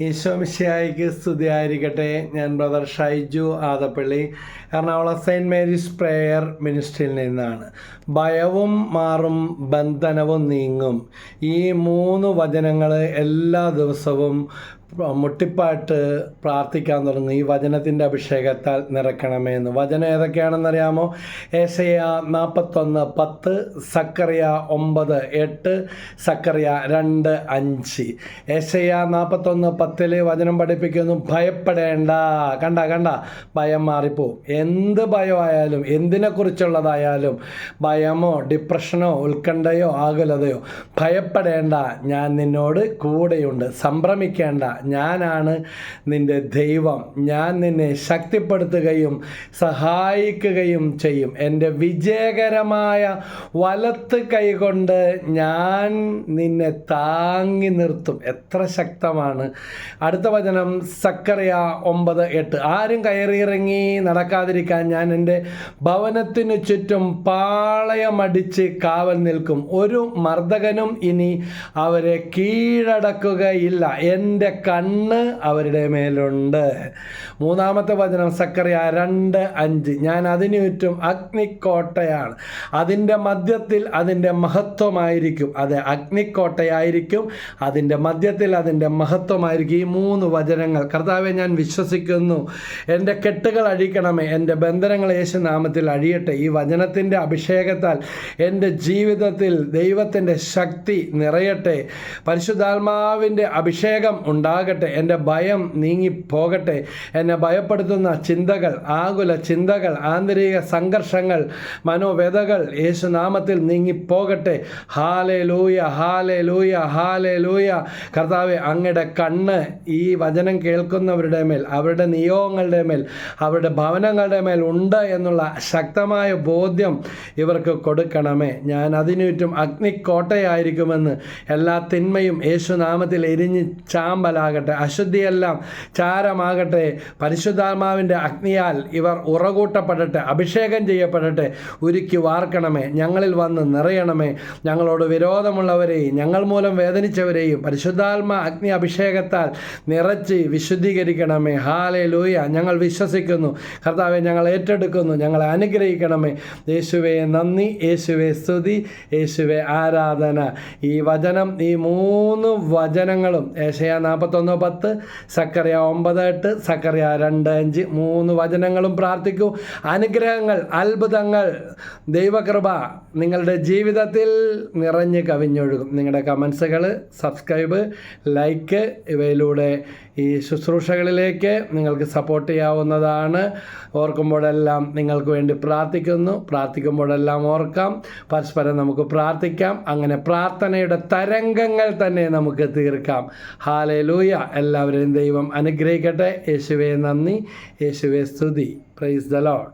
ഈശോമിശിയായിക്ക് സ്തുതിയായിരിക്കട്ടെ. ഞാൻ brother Shaiju Adappally. Ernakulam saint Mary's prayer മിനിസ്ട്രിയിൽ നിന്നാണ്. ഭയവും മാറും ബന്ധനവും നീങ്ങും. ഈ മൂന്ന് വചനങ്ങൾ എല്ലാ ദിവസവും മുട്ടിപ്പാട്ട് പ്രാർത്ഥിക്കാൻ തുടങ്ങി. ഈ വചനത്തിന്റെ അഭിഷേകത്താൽ നിറക്കണമേ എന്ന്. വചനം ഏതൊക്കെയാണെന്നറിയാമോ ഏസയ നാൽപ്പത്തൊന്ന് പത്ത് സക്കറിയ ഒമ്പത് എട്ട് സക്കറിയ രണ്ട് അഞ്ച്. ഏസയ നാൽപ്പത്തൊന്ന് പത്തിൽ വചനം പഠിപ്പിക്കുന്നു. ഭയപ്പെടേണ്ട. കണ്ട കണ്ട. ഭയം മാറിപ്പോവും. എന്ത് ഭയമായാലും എന്തിനെക്കുറിച്ചുള്ളതായാലും ഭയമോ ഡിപ്രഷനോ ഉത്കണ്ഠയോ ആകുലതയോ ഭയപ്പെടേണ്ട. ഞാൻ നിന്നോട് കൂടെയുണ്ട്. സംഭ്രമിക്കേണ്ട. ഞാനാണ് നിന്റെ ദൈവം. ഞാൻ നിന്നെ ശക്തിപ്പെടുത്തുകയും സഹായിക്കുകയും ചെയ്യും. എന്റെ വിജയകരമായ വലത്ത് കൈകൊണ്ട് ഞാൻ നിന്നെ താങ്ങി നിർത്തും. എത്ര ശക്തമാണ്. അടുത്ത വചനം സക്കറിയ ഒമ്പത് എട്ട്. ആരും കയറിയിറങ്ങി നടക്കാതിരിക്കാൻ ഞാൻ എന്റെ ഭവനത്തിനു ചുറ്റും പാളയമടിച്ച് കാവൽ നിൽക്കും. ഒരു മർദ്ദകനും ഇനി അവരെ കീഴടക്കുകയില്ല. എന്റെ കണ്ണ് അവരുടെ മേലുണ്ട്. മൂന്നാമത്തെ വചനം സക്കറിയ രണ്ട് അഞ്ച്. ഞാൻ അതിനു ചുറ്റും അഗ്നിക്കോട്ടയാണ്. അതിന്റെ മധ്യത്തിൽ അതിന്റെ മഹത്വമായിരിക്കും. അത് അഗ്നിക്കോട്ടയായിരിക്കും. അതിന്റെ മധ്യത്തിൽ അതിന്റെ മഹത്വമായിരിക്കും. ഈ മൂന്ന് വചനങ്ങൾ കർത്താവെ ഞാൻ വിശ്വസിക്കുന്നു. എന്റെ കെട്ടുകൾ അഴിക്കണമേ. എന്റെ ബന്ധനങ്ങൾ യേശു നാമത്തിൽ അഴിയട്ടെ. ഈ വചനത്തിന്റെ അഭിഷേകത്താൽ എന്റെ ജീവിതത്തിൽ ദൈവത്തിന്റെ ശക്തി നിറയട്ടെ. പരിശുദ്ധാത്മാവിന്റെ അഭിഷേകം ഉണ്ടാകട്ടെ എന്റെ ഭയം നീങ്ങി പോകട്ടെ എന്നെ ഭയപ്പെടുത്തുന്ന ചിന്തകൾ ആകുല ചിന്തകൾ ആന്തരിക സംഘർഷങ്ങൾ മനോവ്യതകൾ യേശുനാമത്തിൽ നീങ്ങിപ്പോകട്ടെ. Hallelujah hallelujah hallelujah കർത്താവെ അങ്ങയുടെ കണ്ണ് ഈ വചനം കേൾക്കുന്നവരുടെ മേൽ അവരുടെ നിയോഗങ്ങളുടെ മേൽ അവരുടെ ഭവനങ്ങളുടെ മേൽ ഉണ്ട് എന്നുള്ള ശക്തമായ ബോധ്യം ഇവർക്ക് കൊടുക്കണമേ. ഞാൻ അതിനുറ്റും അഗ്നിക്കോട്ടയായിരിക്കുമെന്ന് എല്ലാ തിന്മയും യേശുനാമത്തിൽ എരിഞ്ഞ് ചാമ്പലാകട്ടെ അശുദ്ധിയെല്ലാം ചാരമാകട്ടെ പരിശുദ്ധാത്മാവിന്റെ അഗ്നിയാൽ ഇവർ ഉറകൂട്ടപ്പെടട്ടെ അഭിഷേകം ചെയ്യപ്പെടട്ടെ ഉരുക്കി വാർക്കണമേ ഞങ്ങളിൽ വന്ന് നിറയണമേ ഞങ്ങളോട് വിരോധമുള്ളവരെയും ഞങ്ങൾ മൂലം വേദനിച്ചവരെയും പരിശുദ്ധാത്മ അഗ്നി അഭിഷേകത്താൽ നിറച്ച് വിശുദ്ധീകരിക്കണമേ. ഹാലെ ലൂയ ഞങ്ങൾ വിശ്വസിക്കുന്നു. കർത്താവെ ഞങ്ങൾ ഏറ്റെടുക്കുന്നു. ഞങ്ങളെ അനുഗ്രഹിക്കണമേ. യേശുവെ നന്ദി. യേശുവെ സ്തുതി. യേശുവെ ആരാധന. ഈ വചനം ഈ മൂന്ന് വചനങ്ങളും ഏഷ്യ നാൽപ്പത്തൊന്ന് പത്ത് സക്കറിയ ഒമ്പത് എട്ട് സക്കറിയ രണ്ട് അഞ്ച്. മൂന്ന് വചനങ്ങളും പ്രാർത്ഥിക്കൂ. അനുഗ്രഹങ്ങൾ അത്ഭുതങ്ങൾ ദൈവകൃപ നിങ്ങളുടെ ജീവിതത്തിൽ നിറഞ്ഞ് കവിഞ്ഞൊഴുകും. നിങ്ങളുടെ കമൻസുകൾ സബ്സ്ക്രൈബ് ലൈക്ക് ഇവയിലൂടെ ഈ ശുശ്രൂഷകളിലേക്ക് നിങ്ങൾക്ക് സപ്പോർട്ട് ചെയ്യാവുന്നതാണ്. ഓർക്കുമ്പോഴെല്ലാം നിങ്ങൾക്ക് വേണ്ടി പ്രാർത്ഥിക്കുന്നു. പ്രാർത്ഥിക്കുമ്പോഴെല്ലാം ഓർക്കാം. പരസ്പരം നമുക്ക് പ്രാർത്ഥിക്കാം. അങ്ങനെ പ്രാർത്ഥനയുടെ തരംഗങ്ങൾ തന്നെ നമുക്ക് തീർക്കാം. ഹാലേ ലൂയ എല്ലാവരെയും ദൈവം അനുഗ്രഹിക്കട്ടെ. യേശുവെ നന്ദി. യേശുവെ സ്തുതി. Praise the load